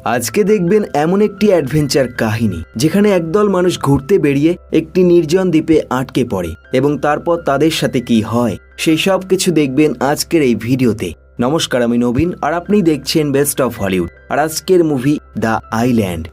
আজকে দেখবেন এমন একটি অ্যাডভেঞ্চার কাহিনী, যেখানে একদল মানুষ ঘুরতে বেরিয়ে একটি নির্জন দ্বীপে আটকে পড়ে এবং তারপর তাদের সাথে কি হয়, সেই সব কিছু দেখবেন আজকের এই ভিডিওতে। নমস্কার, আমি নবীন আর আপনি দেখছেন বেস্ট অফ হলিউড আর আজকের মুভি দ্য আইল্যান্ড।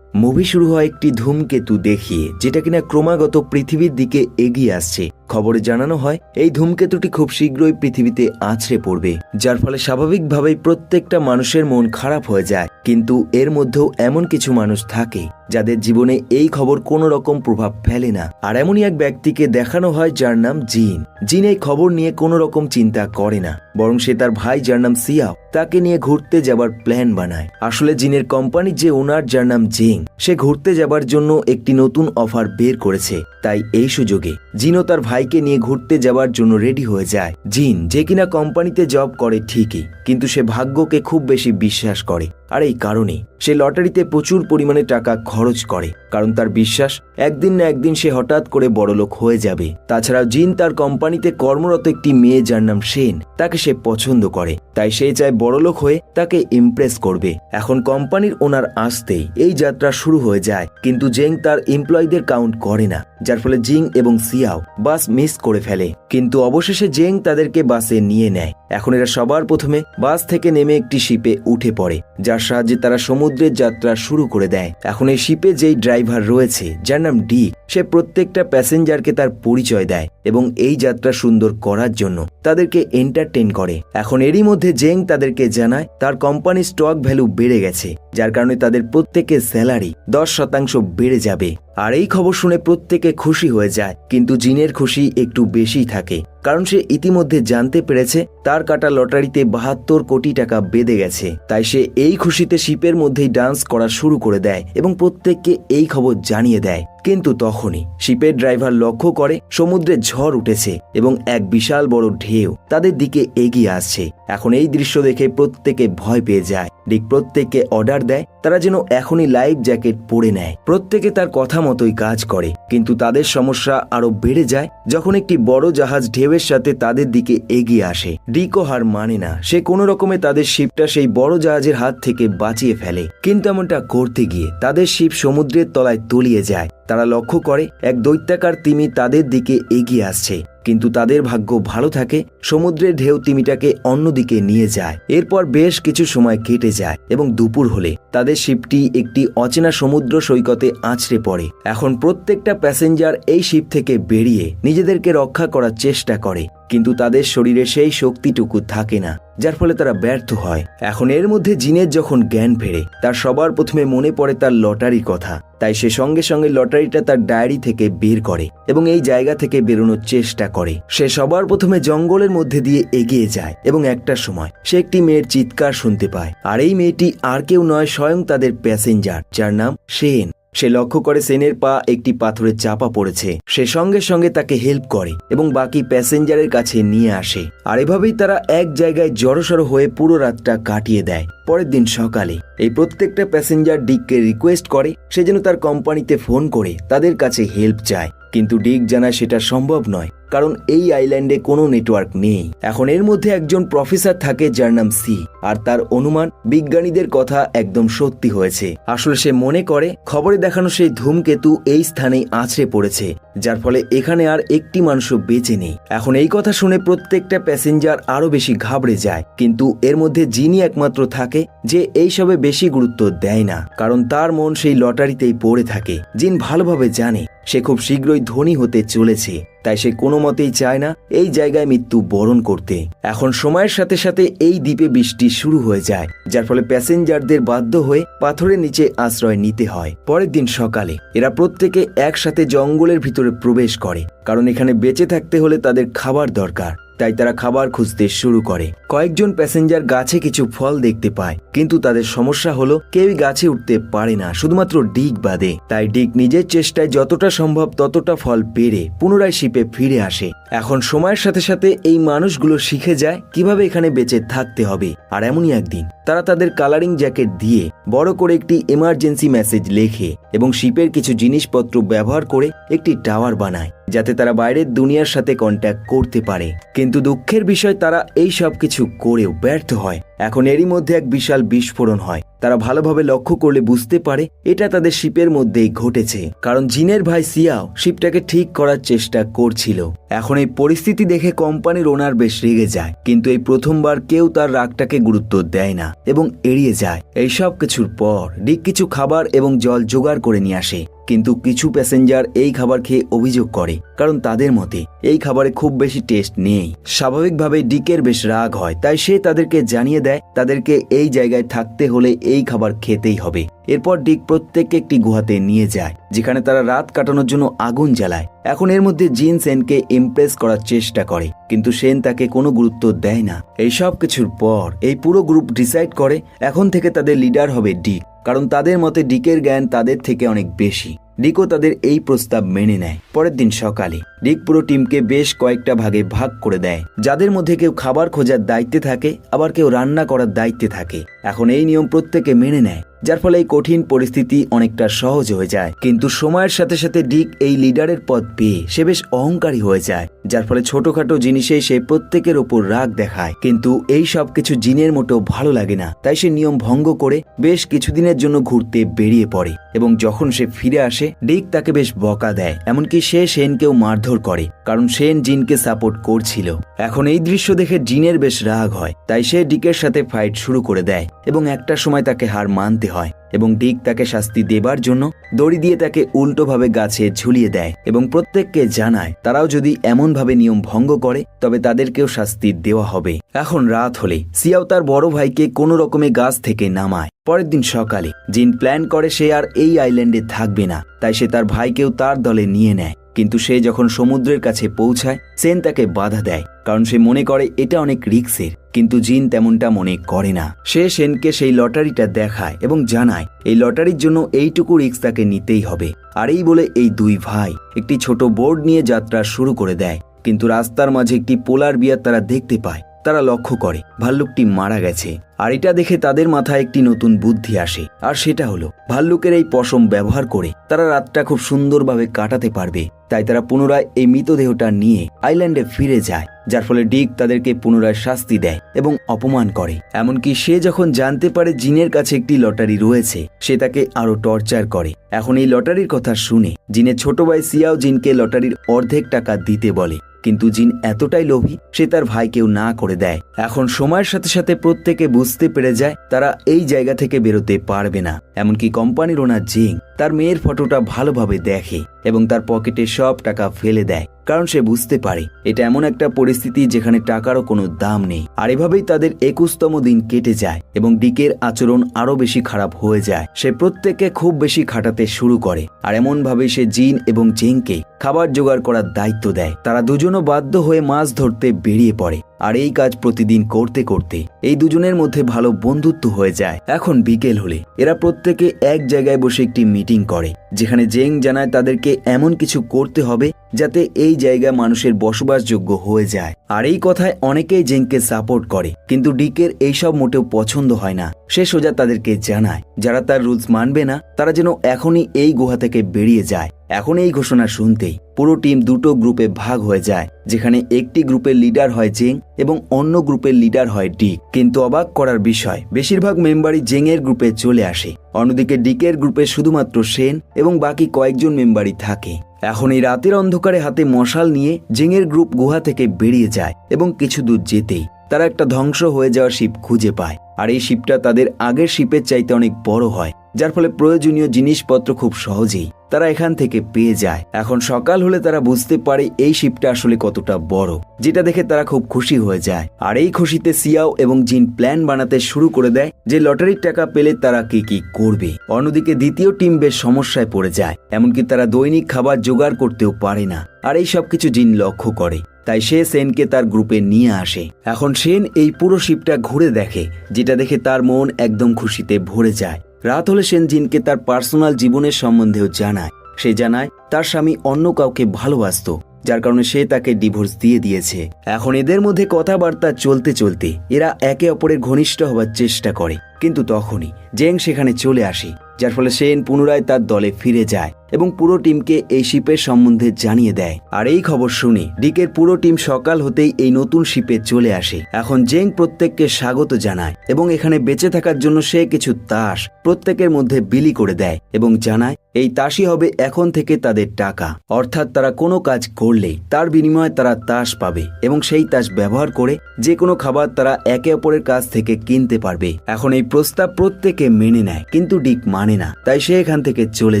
মুভি শুরু হয় একটি ধূমকেতু দেখিয়ে, যেটা কিনা ক্রমাগত পৃথিবীর দিকে এগিয়ে আসছে খবরে জানানো হয়, এই ধূমকেতুটি খুব শীঘ্রই পৃথিবীতে আছড়ে পড়বে, যার ফলে স্বাভাবিকভাবেই প্রত্যেকটা মানুষের মন খারাপ হয়ে যায়। কিন্তু এর মধ্যেও এমন কিছু মানুষ থাকে, যাদের জীবনে এই খবর কোনো রকম প্রভাব ফেলে না। আর এমনই এক ব্যক্তিকে দেখানো হয় যার নাম জিন। জিন এই খবর নিয়ে কোনো রকম চিন্তা করে না, বরং সে তার ভাই যার নাম সিয়াও, তাকে নিয়ে ঘুরতে যাবার প্ল্যান বানায়। আসলে জিনের কোম্পানির যে ওনার, যার নাম জিং, সে ঘুরতে যাবার জন্য একটি নতুন অফার বের করেছে। তাই এই সুযোগে জিনও তার ভাইকে নিয়ে ঘুরতে যাওয়ার জন্য রেডি হয়ে যায়। জিন, যে কিনা কোম্পানিতে জব করে ঠিকই, কিন্তু সে ভাগ্যকে খুব বেশি বিশ্বাস করে। আর এই কারণে সে লটারিতে প্রচুর পরিমাণে টাকা খরচ করে, কারণ তার বিশ্বাস, একদিন না একদিন সে হঠাৎ করে বড়লোক হয়ে যাবে। তাছাড়া জিন তার কোম্পানিতে কর্মরত একটি মেয়ে যার নাম সেন তাকে সে পছন্দ করে। তাই সে চায় বড়লোক হয়ে তাকে ইমপ্রেস করবে। এখন কোম্পানির ওনার আসতেই এই যাত্রা শুরু হয়ে যায়, কিন্তু জেং তার এমপ্লয়ীদের কাউন্ট করে না, যার ফলে জিং এবং সিয়াও বাস মিস করে ফেলে। কিন্তু অবশেষে জেং তাদেরকে বাসে নিয়ে নেয়। এখন এরা সবার প্রথমে বাস থেকে নেমে একটি শিপে উঠে পড়ে, যার সাহায্যে তারা সমুদ্রের যাত্রা শুরু করে দেয়। এখন এই শিপে যেই ড্রাইভার রয়েছে, যার নাম ডি, সে প্রত্যেকটা প্যাসেঞ্জারকে তার পরিচয় দেয় এবং এই যাত্রা সুন্দর করার জন্য তাদেরকে এন্টারটেন করে। এখন এরই মধ্যে জেং তাদেরকে জানায়, তার কোম্পানির স্টক ভ্যালু বেড়ে গেছে, যার কারণে তাদের প্রত্যেকের স্যালারি দশ শতাংশ বেড়ে যাবে। আর এই খবর শুনে প্রত্যেকে খুশি হয়ে যায়। কিন্তু জিনের খুশি একটু বেশি থাকে। কারণ সে ইতিমধ্যে জানতে পেরেছে, তার কাটা লটারিতে বাহাত্তর কোটি টাকা বেঁধে গেছে। তাই সে এই খুশিতে শিপের মধ্যেই ডান্স করা শুরু করে দেয় এবং প্রত্যেককে এই খবর জানিয়ে দেয়। কিন্তু তখনই শিপের ড্রাইভার লক্ষ্য করে সমুদ্রে ঝড় উঠেছে এবং এক বিশাল বড় ঢেউ তাদের দিকে এগিয়ে আসছে। এখন এই দৃশ্য দেখে প্রত্যেকে ভয় পেয়ে যায়। ডিক প্রত্যেককে অর্ডার দেয়, তারা যেন এখনই লাইফ জ্যাকেট পরে নেয়। প্রত্যেকে তার কথা মতোই কাজ করে। কিন্তু তাদের সমস্যা আরও বেড়ে যায় যখন একটি বড় জাহাজ ঢেউয়ের সাথে তাদের দিকে এগিয়ে আসে। ডিকো হার মানে না। সে কোনো রকমে তাদের শিপটা সেই বড় জাহাজের হাত থেকে বাঁচিয়ে ফেলে। কিন্তু এমনটা করতে গিয়ে তাদের শিপ সমুদ্রের তলায় তলিয়ে যায়। তারা লক্ষ্য করে এক দৈত্যাকার তিমি তাদের দিকে এগিয়ে আসছে, কিন্তু তাদের ভাগ্য ভালো থাকে, সমুদ্রের ঢেউ তিমিটাকে অন্যদিকে নিয়ে যায়। এরপর বেশ কিছু সময় কেটে যায় এবং দুপুর হলে তাদের শিপটি একটি অচেনা সমুদ্র সৈকতে আছড়ে পড়ে। এখন প্রত্যেকটা প্যাসেঞ্জার এই শিপ থেকে বেরিয়ে নিজেদেরকে রক্ষা করার চেষ্টা করে। কিন্তু তাদের শরীরে সেই শক্তিটুকু থাকে না, যার ফলে তারা ব্যর্থ হয়। এখন এর মধ্যে জিনের যখন জ্ঞান ফেরে, তার সবার প্রথমে মনে পড়ে তার লটারির কথা। তাই সে সঙ্গে সঙ্গে লটারিটা তার ডায়েরি থেকে বের করে এবং এই জায়গা থেকে বেরোনোর চেষ্টা করে। সে সবার প্রথমে জঙ্গলের মধ্যে দিয়ে এগিয়ে যায় এবং একটা সময় সে একটি মেয়ের চিৎকার শুনতে পায়। আর এই মেয়েটি আর কেউ নয়, স্বয়ং তাদের প্যাসেঞ্জার, যার নাম সেন সে লক্ষ্য করে সেনের পা একটি পাথরে চাপা পড়েছে। সে সঙ্গে সঙ্গে তাকে হেল্প করে এবং বাকি প্যাসেঞ্জারের কাছে নিয়ে আসে। আর এভাবেই তারা এক জায়গায় জড়সড় হয়ে পুরো রাতটা কাটিয়ে দেয়। পরের দিন সকালে এই প্রত্যেকটা প্যাসেঞ্জার ডিককে রিকোয়েস্ট করে, সে যেন তার কোম্পানিতে ফোন করে, তাদের কাছে হেল্প চায়। কিন্তু ডিক জানায় সেটা সম্ভব নয়, কারণ এই আইল্যান্ডে কোনো নেটওয়ার্ক নেই। এখন এর মধ্যে একজন প্রফেসর থাকে যার নাম সি, আর তার অনুমান বিজ্ঞানীদের কথা একদম সত্যি হয়েছে। আসলে সে মনে করে, খবরে দেখানো সেই ধূমকেতু এই স্থানেই আছড়ে পড়েছে। যার ফলে এখানে আর একটি মানুষও বেঁচে নেই। এখন এই কথা শুনে প্রত্যেকটা প্যাসেঞ্জার আরও বেশি ঘাবড়ে যায়। কিন্তু এর মধ্যে যিনি একমাত্র থাকে, যে এইসবে বেশি গুরুত্ব দেয় না। কারণ তার মন সেই লটারিতেই পড়ে থাকে। জিন ভালোভাবে জানে, সে খুব শীঘ্রই ধনী হতে চলেছে। তাই সে কোনো মতেই চায় না এই জায়গায় মৃত্যু বরণ করতে। এখন সময়ের সাথে সাথে এই দ্বীপে বৃষ্টি শুরু হয়ে যায়, যার ফলে প্যাসেঞ্জারদের বাধ্য হয়ে পাথরের নিচে আশ্রয় নিতে হয়। পরের দিন সকালে এরা প্রত্যেকে একসাথে জঙ্গলের ভিতরে প্রবেশ করে, কারণ এখানে বেঁচে থাকতে হলে তাদের খাবার দরকার। তাই তারা খাবার খুঁজতে শুরু করে। কয়েকজন প্যাসেঞ্জার গাছে কিছু ফল দেখতে পায়, কিন্তু তাদের সমস্যা হলো কেউই গাছে উঠতে পারে না, শুধুমাত্র ডিক বাদে। তাই ডিক নিজের চেষ্টায় যতটা সম্ভব ততটা ফল পেরে পুনরায় শিপে ফিরে আসে। এখন সময়ের সাথে সাথে এই মানুষগুলো শিখে যায় কীভাবে এখানে বেঁচে থাকতে হবে, আর এমনই একদিন তারা তাদের কালারিং জ্যাকেট দিয়ে বড় করে একটি এমার্জেন্সি মেসেজ লেখে এবং শিপের কিছু জিনিসপত্র ব্যবহার করে একটি টাওয়ার বানায়, যাতে তারা বাইরের দুনিয়ার সাথে কন্ট্যাক্ট করতে পারে। কিন্তু দুঃখের বিষয় তারা এই সব কিছু করেও ব্যর্থ হয়। এখন এরই মধ্যে এক বিশাল বিস্ফোরণ হয়। তারা ভালোভাবে লক্ষ্য করলে বুঝতে পারে এটা তাদের শিপের মধ্যেই ঘটেছে। কারণ জিনের ভাই সিয়াও শিপটাকে ঠিক করার চেষ্টা করছিল। এখন এই পরিস্থিতি দেখে কোম্পানির ওনার বেশ রেগে যায়, কিন্তু এই প্রথমবার কেউ তার রাগটাকে গুরুত্ব দেয় না এবং এড়িয়ে যায়। এই সব কিছুর পর ডিক কিছু খাবার এবং জল জোগাড় করে নিয়ে আসে, কিন্তু কিছু প্যাসেঞ্জার এই খাবার খেয়ে অভিযোগ করে, কারণ তাদের মতে এই খাবারে খুব বেশি টেস্ট নেই। স্বাভাবিকভাবে ডিকের বেশ রাগ হয়, তাই সে তাদেরকে জানিয়ে দেয়, তাদেরকে এই জায়গায় থাকতে হলে এই খাবার খেতেই হবে। এরপর ডিক প্রত্যেককে একটি গুহাতে নিয়ে যায়, যেখানে তারা রাত কাটানোর জন্য আগুন জ্বালায়। এখন এর মধ্যে জিন সেনকে ইমপ্রেস করার চেষ্টা করে, কিন্তু সেন তাকে কোনো গুরুত্ব দেয় না। এই সব কিছুর পর এই পুরো গ্রুপ ডিসাইড করে, এখন থেকে তাদের লিডার হবে ডিক, কারণ তাদের মতে ডিকের জ্ঞান তাদের থেকে অনেক বেশি। ডিকও তাদের এই প্রস্তাব মেনে নেয়, পরের দিন সকালে। ডিক পুরো টিমকে বেশ কয়েকটা ভাগে ভাগ করে দেয়। যাদের মধ্যে কেউ খাবার খোঁজার দায়িত্বে থাকে, আবার কেউ রান্না করার দায়িত্বে থাকে। এখন এই নিয়ম প্রত্যেকে মেনে নেয়, যার ফলে এই কঠিন পরিস্থিতি অনেকটা সহজ হয়ে যায়। কিন্তু সময়ের সাথে সাথে ডিক এই লিডারের পদ পেয়ে সে বেশ অহংকারী হয়ে যায়, যার ফলে ছোটখাটো জিনিসে সে প্রত্যেকের ওপর রাগ দেখায়। কিন্তু এই সব কিছু জিনের মোটেও ভালো লাগে না, তাই সে নিয়ম ভঙ্গ করে বেশ কিছুদিনের জন্য ঘুরতে বেরিয়ে পড়ে। এবং যখন সে ফিরে আসে ডিক তাকে বেশ বকা দেয়, এমনকি সে সেনকেও মারধর করে, কারণ সেন জিনকে সাপোর্ট করছিল। এখন এই দৃশ্য দেখে জিনের বেশ রাগ হয়, তাই সে ডিকের সাথে ফাইট শুরু করে দেয় এবং একটা সময় তাকে হার মানতে হয় এবং ডিক তাকে শাস্তি দেবার জন্য দড়ি দিয়ে তাকে উল্টোভাবে গাছে ঝুলিয়ে দেয় এবং প্রত্যেককে জানায়, তারাও যদি এমনভাবে নিয়ম ভঙ্গ করে, তবে তাদেরকেও শাস্তি দেওয়া হবে। এখন রাত হলে সিয়াও তার বড় ভাইকে কোনো রকমে গাছ থেকে নামায়। পরের দিন সকালে, জিন প্ল্যান করে সে আর এই আইল্যান্ডে থাকবে না, তাই সে তার ভাইকেও তার দলে নিয়ে নেয়। কিন্তু সে যখন সমুদ্রের কাছে পৌঁছায়, সেন তাকে বাধা দেয়, কারণ সে মনে করে এটা অনেক রিক্সের। কিন্তু জিন তেমনটা মনে করে না। সে সেনকে সেই লটারিটা দেখায় এবং জানায়, এই লটারির জন্য এইটুকু রিক্স তাকে নিতেই হবে। আর এই বলে এই দুই ভাই একটি ছোট বোর্ড নিয়ে যাত্রা শুরু করে দেয়। কিন্তু রাস্তার মাঝে একটি পোলার বিয়ার তারা দেখতে পায়। তারা লক্ষ্য করে, ভাল্লুকটি মারা গেছে। আর এটা দেখে তাদের মাথায় একটি নতুন বুদ্ধি আসে। আর সেটা হলো, ভাল্লুকের এই পশম ব্যবহার করে তারা রাতটা খুব সুন্দরভাবে কাটাতে পারবে। তাই তারা পুনরায় এই মৃতদেহটা নিয়ে আইল্যান্ডে ফিরে যায়, যার ফলে ডিক তাদেরকে পুনরায় শাস্তি দেয় এবং অপমান করে। এমনকি সে যখন জানতে পারে জিনের কাছে একটি লটারি রয়েছে, সে তাকে আরও টর্চার করে। এখন এই লটারির কথা শুনে জিনের ছোট ভাই সিয়াও জিনকে লটারির অর্ধেক টাকা দিতে বলে। কিন্তু জিন এতটাই লোভী, সে তার ভাইকেও না করে দেয়। এখন সময়ের সাথে সাথে প্রত্যেকে বুঝতে পেরে যায়, তারা এই জায়গা থেকে বেরোতে পারবে না। এমনকি কোম্পানির ওনার জিং তার মেয়ের ফটোটা ভালোভাবে দেখে। এবং তার পকেটে সব টাকা ফেলে দেয়, কারণ সে বুঝতে পারে এটা এমন একটা পরিস্থিতি যেখানে টাকারও কোনো দাম নেই। আর এভাবেই তাদের একুশতম দিন কেটে যায় এবং ডিকের আচরণ আরও বেশি খারাপ হয়ে যায়। সে প্রত্যেককে খুব বেশি খাটাতে শুরু করে, আর এমন ভাবে সে জিন এবং জিংকে খাবার জোগাড় করার দায়িত্ব দেয়। তারা দুজনও বাধ্য হয়ে মাছ ধরতে বেরিয়ে পড়ে। আর এই কাজ প্রতিদিন করতে করতে এই দুজনের মধ্যে ভালো বন্ধুত্ব হয়ে যায়। এখন বিকেল হলে এরা প্রত্যেকে এক জায়গায় বসে একটি মিটিং করে, যেখানে জেং জানায় তাদেরকে এমন কিছু করতে হবে যাতে এই জায়গা মানুষের বসবাসযোগ্য হয়ে যায়। আর এই কথায় অনেকেই জেংকে সাপোর্ট করে, কিন্তু ডিকের এইসব মোটেও পছন্দ হয় না। সে সোজা তাদেরকে জানায়, যারা তার রুলস মানবে না, তারা যেন এখনই এই গুহা থেকে বেরিয়ে যায়। এখন এই ঘোষণা শুনতেই পুরো টিম দুটো গ্রুপে ভাগ হয়ে যায়, যেখানে একটি গ্রুপের লিডার হয় জেং এবং অন্য গ্রুপের লিডার হয় ডিক। কিন্তু অবাক করার বিষয়, বেশিরভাগ মেম্বারই জেং এর গ্রুপে চলে আসে। অন্যদিকে ডিকের গ্রুপে শুধুমাত্র সেন এবং বাকি কয়েকজন মেম্বারই থাকে। এখন এই রাতের অন্ধকারে হাতে মশাল নিয়ে জেঙের গ্রুপ গুহা থেকে বেরিয়ে যায় এবং কিছু দূর যেতেই তারা একটা ধ্বংস হয়ে যাওয়া শিপ খুঁজে পায়। আর এই শিপটা তাদের আগের শিপের চাইতে অনেক বড় হয়, যার ফলে প্রয়োজনীয় জিনিসপত্র খুব সহজেই তারা এখান থেকে পেয়ে যায়। এখন সকাল হলে তারা বুঝতে পারে এই শিপটা আসলে কতটা বড়, যেটা দেখে তারা খুব খুশি হয়ে যায়। আর এই খুশিতে সিয়াও এবং জিন প্ল্যান বানাতে শুরু করে দেয় যে লটারির টাকা পেলে তারা কি কি করবে। অন্যদিকে দ্বিতীয় টিম বেশ সমস্যায় পড়ে যায়, এমনকি তারা দৈনিক খাবার জোগাড় করতেও পারে না। আর এই সবকিছু জিন লক্ষ্য করে। তাই সে সেনকে তার গ্রুপে নিয়ে আসে। এখন সেন এই পুরো শিপটা ঘুরে দেখে, যেটা দেখে তার মন একদম খুশিতে ভরে যায়। রাত হলে সেন জিনকে তার পার্সোনাল জীবনের সম্বন্ধেও জানায়। সে জানায়, তার স্বামী অন্য কাউকে ভালোবাসত, যার কারণে সে তাকে ডিভোর্স দিয়ে দিয়েছে। এখন এদের মধ্যে কথাবার্তা চলতে চলতে এরা একে অপরের ঘনিষ্ঠ হবার চেষ্টা করে, কিন্তু তখনই জেং সেখানে চলে আসে, যার ফলে সেন পুনরায় তার দলে ফিরে যায়। এবং পুরো টিমকে এই শিপের সম্বন্ধে জানিয়ে দেয়। আর এই খবর শুনে ডিকের পুরো টিম সকাল হতেই এই নতুন শিপে চলে আসে। এখন জেং প্রত্যেককে স্বাগত জানায় এবং এখানে বেঁচে থাকার জন্য সে কিছু তাস প্রত্যেকের মধ্যে বিলি করে দেয় এবং জানায়, এই তাসই হবে এখন থেকে তাদের টাকা। অর্থাৎ তারা কোনো কাজ করলেই তার বিনিময়ে তারা তাস পাবে এবং সেই তাস ব্যবহার করে যে কোনো খাবার তারা একে অপরের কাছ থেকে কিনতে পারবে। এখন এই প্রস্তাব প্রত্যেকে মেনে নেয়, কিন্তু ডিক মানে না, তাই সে এখান থেকে চলে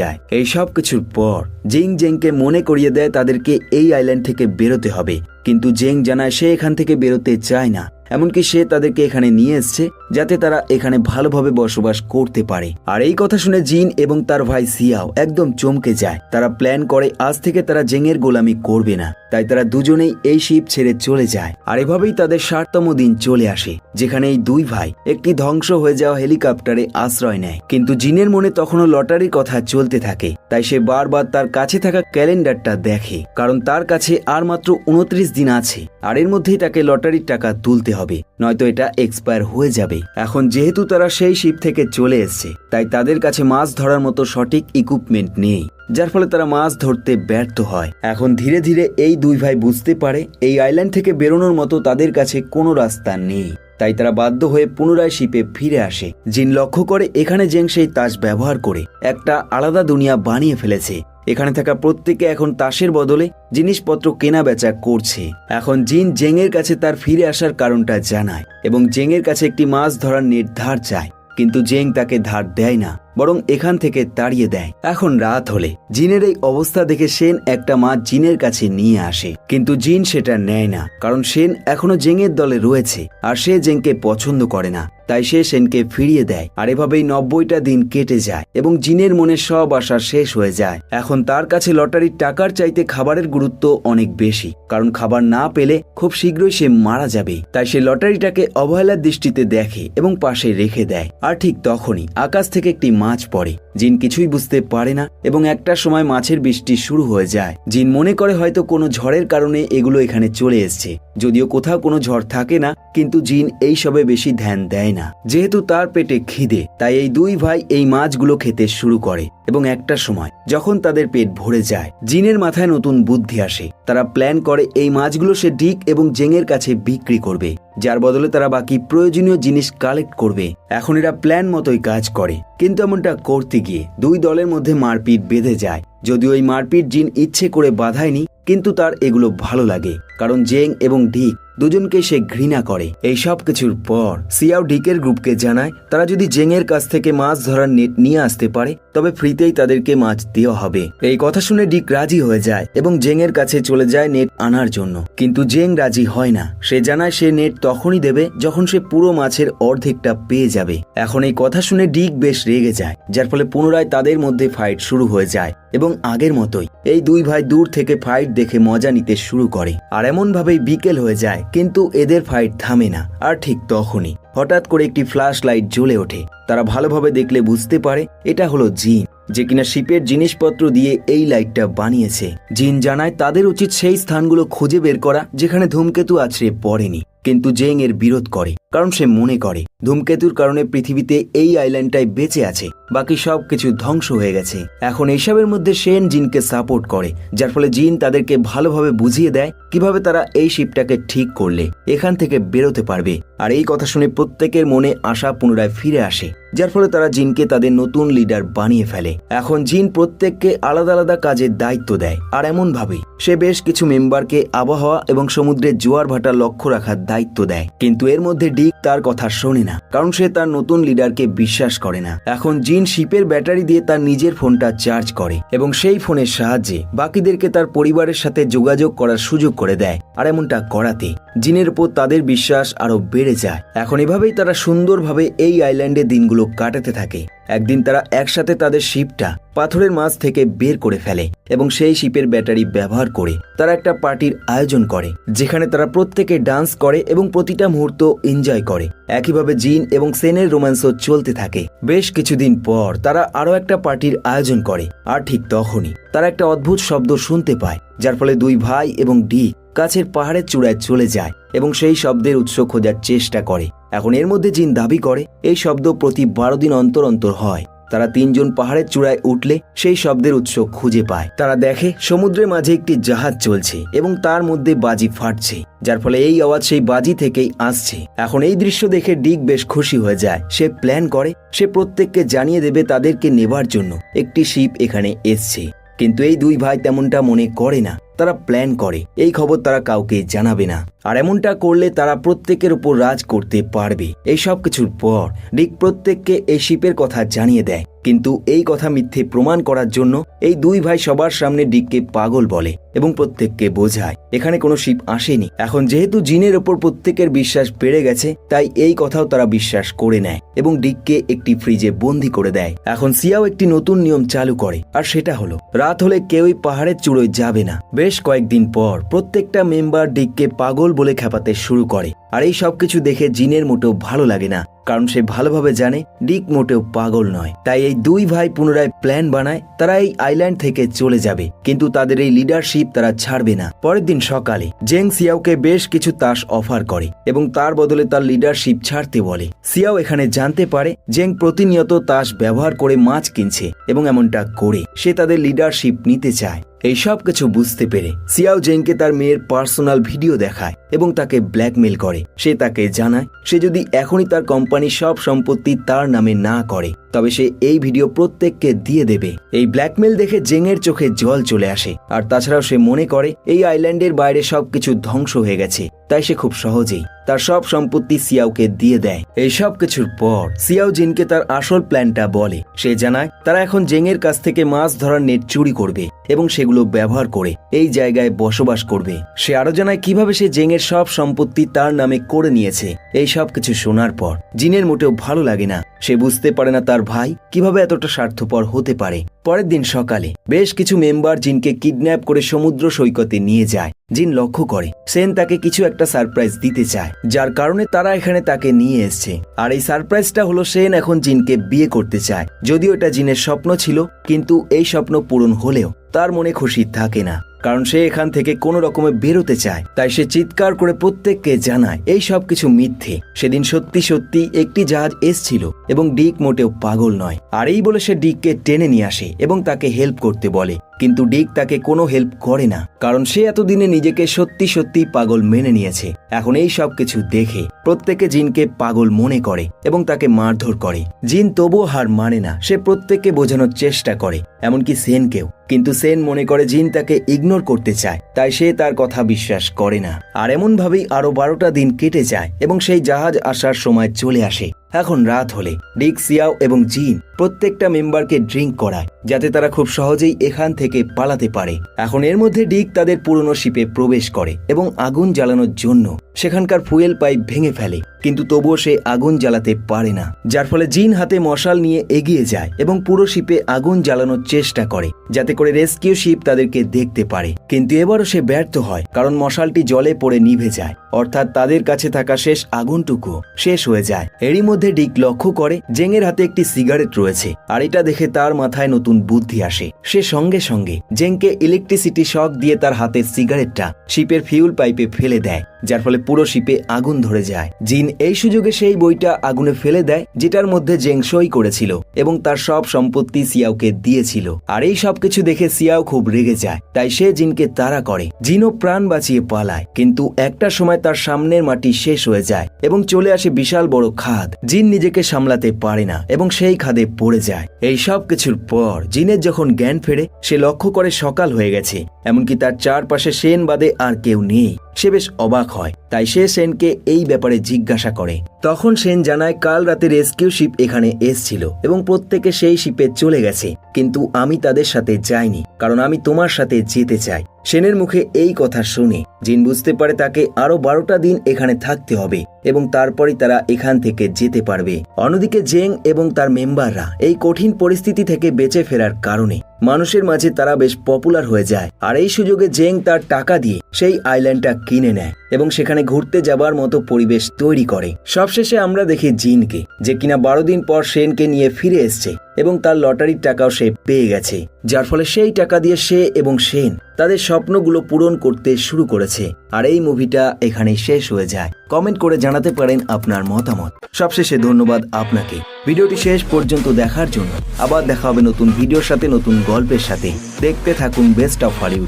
যায়। এই সব কিছুর পর জেং জেংকে মনে করিয়ে দেয় তাদেরকে এই আইল্যান্ড থেকে বেরোতে হবে। কিন্তু জেং জানায় সে এখান থেকে বেরোতে চায় না। এমনকি সে তাদেরকে এখানে নিয়ে এসছে যাতে তারা এখানে ভালোভাবে বসবাস করতে পারে। আর এই কথা শুনে জিন এবং তার ভাই সিয়াও একদম চমকে যায়। তারা প্ল্যান করে আজ থেকে তারা জেংয়ের গোলামি করবে না। তাই তারা দুজনেই এই শিপ ছেড়ে চলে যায়। আর এভাবেই তাদের ষাটতম দিন চলে আসে, যেখানে এই দুই ভাই একটি ধ্বংস হয়ে যাওয়া হেলিকপ্টারে আশ্রয় নেয়। কিন্তু জিনের মনে তখনও লটারির কথা চলতে থাকে, তাই সে বারবার তার কাছে থাকা ক্যালেন্ডারটা দেখে। কারণ তার কাছে আর মাত্র উনত্রিশ দিন আছে। আর এর মধ্যেই তাকে লটারির টাকা তুলতে হবে, নয়তো এটা এক্সপায়ার হয়ে যাবে। এখন যেহেতু তারা সেই শিপ থেকে চলে এসছে, তাই তাদের কাছে মাছ ধরার মতো সঠিক ইকুইপমেন্ট নেই, যার ফলে তারা মাছ ধরতে ব্যর্থ হয়। এখন ধীরে ধীরে এই দুই ভাই বুঝতে পারে, এই আইল্যান্ড থেকে বেরোনোর মতো তাদের কাছে কোনো রাস্তা নেই। তাই তারা বাধ্য হয়ে পুনরায় শিপে ফিরে আসে, জিন লক্ষ্য করে এখানে জেং সেই তাস ব্যবহার করে একটা আলাদা দুনিয়া বানিয়ে ফেলেছে। এখানে থাকা প্রত্যেকে এখন তাসের বদলে জিনিসপত্র কেনা বেচা করছে। এখন জিন জেংয়ের কাছে তার ফিরে আসার কারণটা জানায় এবং জেংয়ের কাছে একটি মাছ ধরার নির্ধার চায়, কিন্তু জেং তাকে ধার দেয় না। বরং এখান থেকে তাড়িয়ে দেয়। এখন রাত হলে। জিনের এই অবস্থা দেখে সেন একটা মাছ জিনের কাছে নিয়ে আসে। কিন্তু জিন সেটা নেয় না, কারণ সেন এখনও জেংয়ের দলে রয়েছে, আর সে জেংকে পছন্দ করে না। তাই সে সেনকে ফিরিয়ে দেয়, আর এভাবেই নব্বইটা দিন কেটে যায় এবং জিনের মনে সব আশা শেষ হয়ে যায়। এখন তার কাছে লটারির টাকার চাইতে খাবারের গুরুত্ব অনেক বেশি, কারণ খাবার না পেলে খুব শীঘ্রই সে মারা যাবে। তাই সে লটারিটাকে অবহেলার দৃষ্টিতে দেখে এবং পাশে রেখে দেয়। আর ঠিক তখনই আকাশ থেকে একটি মাছ পড়ে। জিন কিছুই বুঝতে পারে না এবং একটা সময় মাছের বৃষ্টি শুরু হয়ে যায়। জিন মনে করে হয়তো কোনো ঝড়ের কারণে এগুলো এখানে চলে এসছে। যদিও কোথাও কোনো ঝড় থাকে না, কিন্তু জিন এই সবে বেশি ধ্যান দেয় না। যেহেতু তার পেটে খিদে, তাই এই দুই ভাই এই মাছগুলো খেতে শুরু করে এবং একটা সময়, যখন তাদের পেট ভরে যায়, জিনের মাথায় নতুন বুদ্ধি আসে। তারা প্ল্যান করে এই মাছগুলো সে ডিক এবং জেংয়ের কাছে বিক্রি করবে। যার বদলে তারা বাকি প্রয়োজনীয় জিনিস কালেক্ট করবে। এখন এরা প্ল্যান মতোই কাজ করে। কিন্তু এমনটা করতে গিয়ে দুই দলের মধ্যে মারপিট বেঁধে যায়। যদিও এই মারপিট জিন ইচ্ছে করে বাধায়নি, কিন্তু তার এগুলো ভালো লাগে। কারণ জেং এবং ডিক দুজনকে সে ঘৃণা করে। এই সব কিছুর পর সিয়াও ডিকের গ্রুপকে জানায়, তারা যদি জেংয়ের কাছ থেকে মাছ ধরার নেট নিয়ে আসতে পারে, তবে ফ্রিতেই তাদেরকে মাছ দেওয়া হবে। এই কথা শুনে ডিক রাজি হয়ে যায় এবং জেংয়ের কাছে চলে যায় নেট আনার জন্য। কিন্তু জেং রাজি হয় না। সে জানায় সে নেট তখনই দেবে যখন সে পুরো মাছের অর্ধেকটা পেয়ে যাবে। এখন এই কথা শুনে ডিক বেশ রেগে যায়, যার ফলে পুনরায় তাদের মধ্যে ফাইট শুরু হয়ে যায়। এবং আগের মতোই। এই দুই ভাই দূর থেকে ফাইট দেখে মজা নিতে শুরু করে। আর এমন ভাবেই বিকেল হয়ে যায়, কিন্তু এদের ফাইট থামে না, আর ঠিক তখনই। হঠাৎ করে একটি ফ্ল্যাশ লাইট জ্বলে ওঠে। তারা ভালোভাবে দেখলে বুঝতে পারে, এটা হলো জিন, যে কিনা শিপের জিনিসপত্র দিয়ে এই লাইটটা বানিয়েছে। জিন জানায়, তাদের উচিত সেই স্থানগুলো খুঁজে বের করা, যেখানে ধূমকেতু আছড়ে পড়েনি। কিন্তু জেং এর বিরোধ করে, কারণ সে মনে করে, ধূমকেতুর কারণে পৃথিবীতে এই আইল্যান্ডটাই বেঁচে আছে। বাকি সব কিছু ধ্বংস হয়ে গেছে। এখন এইসবের মধ্যে সেন জিনকে সাপোর্ট করে, যার ফলে জিন তাদেরকে ভালোভাবে বুঝিয়ে দেয় কীভাবে তারা এই শিপটাকে ঠিক করলে, এখান থেকে বেরোতে পারবে। আর এই কথা শুনে প্রত্যেকের মনে আশা পুনরায় ফিরে আসে, যার ফলে তারা জিনকে তাদের নতুন লিডার বানিয়ে ফেলে। এখন জিন প্রত্যেককে আলাদা আলাদা কাজের দায়িত্ব দেয়, আর এমন ভাবেই সে বেশ কিছু মেম্বারকে আবহাওয়া এবং সমুদ্রের জোয়ার ভাটা লক্ষ্য রাখার দায়িত্ব দেয়। কিন্তু এর মধ্যে ডিক তার কথা শোনে না, কারণ সে তার নতুন লিডারকে বিশ্বাস করে না। এখন জিন শিপের ব্যাটারি দিয়ে তার নিজের ফোনটা চার্জ করে এবং সেই ফোনের সাহায্যে বাকিদেরকে তার পরিবারের সাথে যোগাযোগ করার সুযোগ করে দেয় আর এমনটা করাতে জিনের উপর তাদের বিশ্বাস আরও বেড়ে যায়। এখন এভাবেই তারা সুন্দরভাবে এই আইল্যান্ডে দিনগুলো কাটাতে থাকে। একদিন তারা একসাথে তাদের শিপটা পাথরের মাছ থেকে বের করে ফেলে এবং সেই শিপের ব্যাটারি ব্যবহার করে তারা একটা পার্টির আয়োজন করে, যেখানে তারা প্রত্যেকে ডান্স করে এবং প্রতিটা মুহূর্ত এনজয় করে। একইভাবে জিন এবং সেনের রোম্যান্সও চলতে থাকে। বেশ কিছুদিন পর তারা আরও একটা পার্টির আয়োজন করে, আর ঠিক তখনই তারা একটা অদ্ভুত শব্দ শুনতে পায়, যার ফলে দুই ভাই এবং ডি কাছের পাহাড়ের চূড়ায় চলে যায় এবং সেই শব্দের উৎস খোঁজার চেষ্টা করে। এখন এর মধ্যে জিন দাবি করে, এই শব্দ প্রতি বারো দিন অন্তর অন্তর হয়। তারা তিনজন পাহাড়ের চূড়ায় উঠলে সেই শব্দের উৎস খুঁজে পায়। তারা দেখে, সমুদ্রের মাঝে একটি জাহাজ চলছে এবং তার মধ্যে বাজি ফাটছে, যার ফলে এই আওয়াজ সেই বাজি থেকেই আসছে। এখন এই দৃশ্য দেখে ডিক বেশ খুশি হয়ে যায়। সে প্ল্যান করে, সে প্রত্যেককে জানিয়ে দেবে তাদেরকে নেবার জন্য। একটি শিপ এখানে এসছে। কিন্তু এই দুই ভাই তেমনটা মনে করে না। তারা প্ল্যান করে। এই খবর তারা কাউকে জানাবে না। আর এমনটা করলে তারা প্রত্যেকের উপর রাজ করতে পারবে। এই সব কিছুর পর ডিক প্রত্যেককে এই শিপের কথা জানিয়ে দেয়। কিন্তু এই কথা মিথ্যে প্রমাণ করার জন্য এই দুই ভাই সবার সামনে ডিককে পাগল বলে এবং প্রত্যেককে বোঝায়, এখানে কোনো শিপ আসেনি। এখন যেহেতু জিনের ওপর প্রত্যেকের বিশ্বাস বেড়ে গেছে, তাই এই কথাও তারা বিশ্বাস করে নেয় এবং ডিককে একটি ফ্রিজে বন্দি করে দেয়। এখন সিয়াও একটি নতুন নিয়ম চালু করে, আর সেটা হলো, রাত হলে কেউই পাহাড়ের চূড়োয় যাবে না। বেশ কয়েকদিন পর প্রত্যেকটা মেম্বার ডিককে পাগল বলে খেপাতে শুরু করে। আর এই সবকিছু দেখে জিনের মোটেও ভালো লাগে না, কারণ সে ভালোভাবে জানে ডিক মোটেও পাগল নয়। তাই এই দুই ভাই পুনরায় প্ল্যান বানায়, তারা এই আইল্যান্ড থেকে চলে যাবে। কিন্তু তাদের এই লিডারশিপ তারা ছাড়বে না। পরের দিন সকালে, জেং সিয়াওকে বেশ কিছু তাস অফার করে এবং তার বদলে তার লিডারশিপ ছাড়তে বলে। সিয়াও এখানে জানতে পারে, জেং প্রতিনিয়ত তাস ব্যবহার করে মাছ কিনছে এবং এমনটা করে সে তাদের লিডারশিপ নিতে চায়। এই সব কিছু বুঝতে পেরে সিয়াও জেংকে তার মেয়ের পার্সোনাল ভিডিও দেখায়। এবং তাকে ব্ল্যাকমেল করে। সে তাকে জানায়, সে যদি এখনই তার কোম্পানির সব সম্পত্তি তার নামে না করে তবে সে এই ভিডিও প্রত্যেককে দিয়ে দেবে। এই ব্ল্যাকমেল দেখে জেংয়ের চোখে জল চলে আসে, আর তাছাড়াও সে মনে করে এই আইল্যান্ডের বাইরে সবকিছু ধ্বংস হয়ে গেছে, তাই সে খুব সহজেই তার সব সম্পত্তি সিয়াওকে দিয়ে দেয়। এই সব কিছুর পর সিয়াও জিনকে তার আসল প্ল্যানটা বলে। সে জানায়, তারা এখন জেংয়ের কাছ থেকে মাছ ধরার নেট চুরি করবে এবং সেগুলো ব্যবহার করে এই জায়গায় বসবাস করবে। সে আরও জানায়, কীভাবে সে জেংয়ের সব সম্পত্তি তার নামে করে নিয়েছে, এই সব কিছু শোনার পর জিনের মোটেও ভালো লাগে না। সে বুঝতে পারে না তার ভাই কীভাবে এতটা স্বার্থপর হতে পারে? পরের দিন সকালে বেশ কিছু মেম্বার জিনকে কিডন্যাপ করে সমুদ্র সৈকতে নিয়ে যায়। জিন লক্ষ্য করে, সেন তাকে কিছু একটা সারপ্রাইজ দিতে চায়, যার কারণে তারা এখানে তাকে নিয়ে এসছে। আর এই সারপ্রাইজটা হলো সেন এখন জিনকে বিয়ে করতে চায়। যদিও এটা জিনের স্বপ্ন ছিল, কিন্তু এই স্বপ্ন পূরণ হলেও তার মনে খুশি থাকে না, কারণ সে এখান থেকে কোনো রকমে বেরোতে চায়। তাই সে চিৎকার করে প্রত্যেককে জানায়, এই সব কিছু মিথ্যে। সেদিন সত্যি সত্যি একটি জাহাজ এসছিল এবং ডিক মোটেও পাগল নয়। আর এই বলে সে ডিককে টেনে নিয়ে আসে। এবং তাকে হেল্প করতে বলে। কিন্তু ডিক তাকে কোনো হেল্প করে না, কারণ সে এতদিনে নিজেকে সত্যি সত্যি পাগল মেনে নিয়েছে। এখন এই সব কিছু দেখে প্রত্যেকে জিনকে পাগল মনে করে এবং তাকে মারধর করে। জিন তবুও হার মানে না, সে প্রত্যেককে বোঝানোর চেষ্টা করে, এমনকি সেনকেও। কিন্তু সেন মনে করে জিন তাকে ইগনোর করতে চায়, তাই সে তার কথা বিশ্বাস করে না। আর এমন ভাবেই আরও বারোটা দিন কেটে যায় এবং সেই জাহাজ আসার সময় চলে আসে। এখন রাত হলে ডিক সিয়াও এবং জিন প্রত্যেকটা মেম্বারকে ড্রিঙ্ক করায়, যাতে তারা খুব সহজেই এখান থেকে পালাতে পারে। এখন এর মধ্যে ডিক তাদের পুরনো শিপে প্রবেশ করে এবং আগুন জ্বালানোর জন্য সেখানকার ফুয়েল পাইপ ভেঙে ফেলে, কিন্তু তবুও সে আগুন জ্বালাতে পারে না, যার ফলে জিন হাতে মশাল নিয়ে এগিয়ে যায় এবং পুরো শিপে আগুন জ্বালানোর চেষ্টা করে, যাতে করে রেস্কিউ শিপ তাদেরকে দেখতে পারে। কিন্তু এবারও সে ব্যর্থ হয়, কারণ মশালটি জলে পড়ে নিভে যায়, অর্থাৎ তাদের কাছে থাকা শেষ আগুনটুকু শেষ হয়ে যায়। এরই মধ্যে ডিক লক্ষ্য করে জেংয়ের হাতে একটি সিগারেট রয়েছে, আর এটা দেখে তার মাথায় নতুন বুদ্ধি আসে। সে সঙ্গে সঙ্গে জেংকে ইলেকট্রিসিটি শক দিয়ে তার হাতে সিগারেটটা শিপের ফিউল পাইপে ফেলে দেয়। যার ফলে পুরো শিপে আগুন ধরে যায়। জিন এই সুযোগে সেই বইটা আগুনে ফেলে দেয়, যেটার মধ্যে জেং সই করেছিল এবং তার সব সম্পত্তি সিয়াওকে দিয়েছিল। আর এই সব কিছু দেখে সিয়াও খুব রেগে যায়, তাই সে জিনকে তাড়া করে। জিনও প্রাণ বাঁচিয়ে পালায়, কিন্তু একটা সময় তার সামনের মাটি শেষ হয়ে যায় এবং চলে আসে বিশাল বড় খাদ। জিন নিজেকে সামলাতে পারে না এবং সেই খাদে পড়ে যায়। এই সব কিছুর পর জিনের যখন জ্ঞান ফেরে, সে লক্ষ্য করে সকাল হয়ে গেছে, এমনকি তার চারপাশে সেন বাদে আর কেউ নেই। সে বেশ অবাক হয়। তাই সে সেনকে এই ব্যাপারে জিজ্ঞাসা করে। তখন সেন জানায় কাল রাতে রেস্কিউ শিপ এখানে এসছিল এবং প্রত্যেকে সেই শিপে চলে গেছে। কিন্তু আমি তাদের সাথে যাইনি, কারণ আমি তোমার সাথে যেতে চাই। সেনের মুখে এই কথা শুনে জিন বুঝতে পারে তাকে আরও বারোটা দিন এখানে থাকতে হবে এবং তারপরই তারা এখান থেকে যেতে পারবে। অন্যদিকে জেং এবং তার মেম্বাররা এই কঠিন পরিস্থিতি থেকে বেঁচে ফেরার কারণে মানুষের মাঝে তারা বেশ পপুলার হয়ে যায়। আর এই সুযোগে জেং তার টাকা দিয়ে সেই আইল্যান্ডটা কিনে নেয়। এবং সেখানে ঘুরতে যাবার মতো পরিবেশ তৈরি করে। সবশেষে আমরা দেখি জিনকে, যে কিনা বারো দিন পর সেনকে নিয়ে ফিরে এসছে এবং তার লটারির টাকাও সে পেয়ে গেছে, যার ফলে সেই টাকা দিয়ে সে এবং সেন তাদের স্বপ্নগুলো পূরণ করতে শুরু করেছে। আর এই মুভিটা এখানেই শেষ হয়ে যায়। কমেন্ট করে জানাতে পারেন আপনার মতামত। সবশেষে ধন্যবাদ আপনাকে। ভিডিওটি শেষ পর্যন্ত দেখার জন্য আবার দেখা হবে নতুন ভিডিওর সাথে, নতুন গল্পের সাথে। দেখতে থাকুন বেস্ট অফ হলিউড।